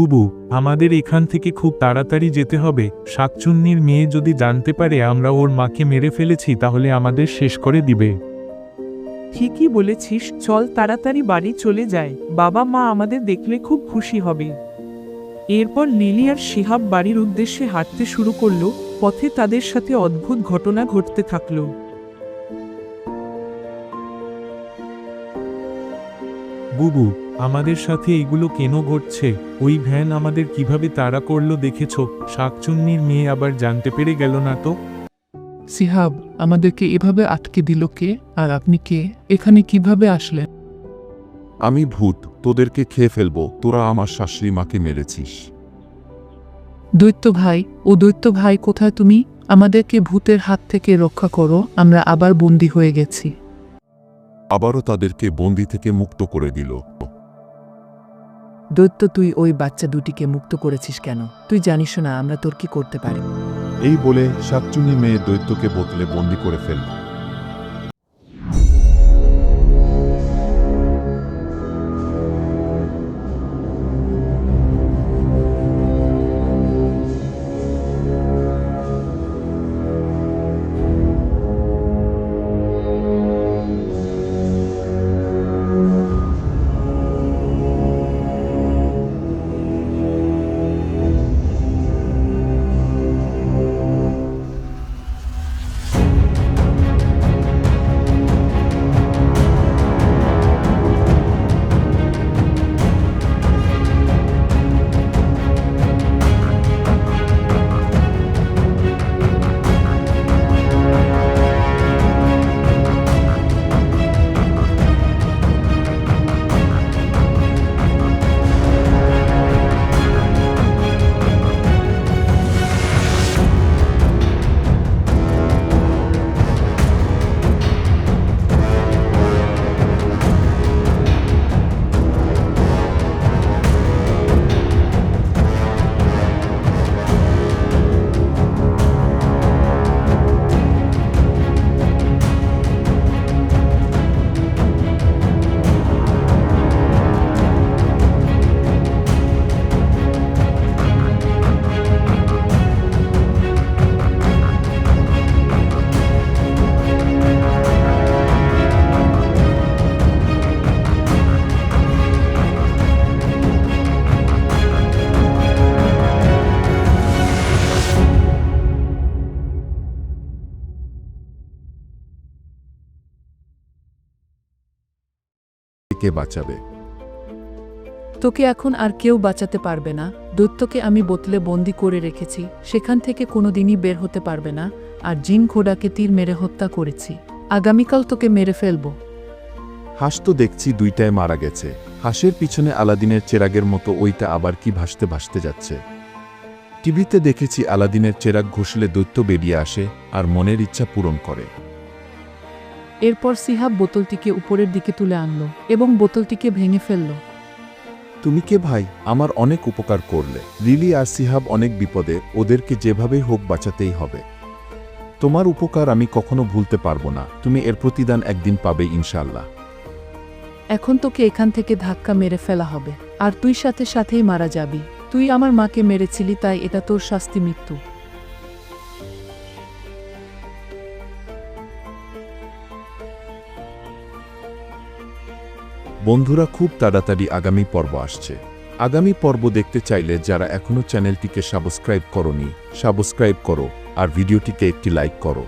বুবু আমাদের এখান থেকে খুব তাড়াতাড়ি যেতে হবে। শাকচুন্নির মেয়ে যদি জানতে পারে আমরা ওর মাকে মেরে ফেলেছি তাহলে আমাদের শেষ করে দিবে। ঠিকই বলেছিস চল তাড়াতাড়ি বাড়ি চলে যায় বাবা মা আমাদের দেখলে খুব খুশি হবে। এরপর লিলি আর শিহাব বাড়ির উদ্দেশ্যে হাঁটতে শুরু করল পথে তাদের সাথে অদ্ভুত ঘটনা ঘটতে থাকল। বুবু আমাদের সাথে এগুলো কেন ঘটছে? ওই ভ্যান আমাদের কীভাবে তাড়া করল দেখেছ? শাকচুন্নির মেয়ে আবার জানতে পেরে গেল না তো। সিহাব আমাদেরকে এভাবে আটকে দিল কে? আর আপনি কে? এখানে কীভাবে আসলেন? আমি ভূত তোদেরকে খেয়ে ফেলব। তোরা আমার শাশুড়ি মাকে মেরেছিস। দৈত্য ভাই ও দৈত্য ভাই কোথায় তুমি? আমাদেরকে ভূতের হাত থেকে রক্ষা করো আমরা আবার বন্দি হয়ে গেছি। আবারও তাদেরকে বন্দি থেকে মুক্ত করে দিল। দৈত্য, তুই ওই বাচ্চা দুটিকে মুক্ত করেছিস কেন? তুই জানিস না আমরা তোর কি করতে পারি। এই বলে শাকচুনি মেয়ে দৈত্যকে বোতলে বন্দি করে ফেলল। কে বাঁচাবে? তোকে এখন আর কেউ বাঁচাতে পারবে না। দৈত্যকে আমি বোতলে বন্দি করে রেখেছি। সেখান থেকে কোনোদিনই বের হতে পারবে না। আর জিন ঘোড়াকে তীর মেরে হত্যা করেছি। আগামীকাল তোকে মেরে ফেলব। হাঁস তো দেখছি দুইটায় মারা গেছে। হাঁসের পিছনে আলাদিনের চেরাগের মতো ওইটা আবার কি ভাসতে ভাসতে যাচ্ছে? টিভিতে দেখেছি আলাদিনের চেরাগ ঘষলে দৈত্য বেরিয়ে আসে আর মনের ইচ্ছা পূরণ করে। এরপর সিহাব বোতলটিকে উপরের দিকে তুলে আনলো এবং বোতলটিকে ভেঙে ফেলল। তুমি কে ভাই? আমার অনেক উপকার করলে। লিলি আর সিহাব অনেক বিপদে ওদেরকে যেভাবেই হোক বাঁচাতেই হবে। তোমার উপকার আমি কখনো ভুলতে পারব না। তুমি এর প্রতিদান একদিন পাবে ইনশাল্লাহ এখন তোকে এখান থেকে ধাক্কা মেরে ফেলা হবে। আর তুই সাথে সাথেই মারা যাবি। তুই আমার মাকে মেরেছিলি তাই এটা তোর শাস্তি মৃত্যু। বন্ধুরা খুব তাড়াতাড়ি আগামী পর্ব আসছে। আগামী পর্ব দেখতে চাইলে যারা এখনও চ্যানেলটিকে সাবস্ক্রাইব করনি, সাবস্ক্রাইব করো আর ভিডিওটিকে একটি লাইক করো।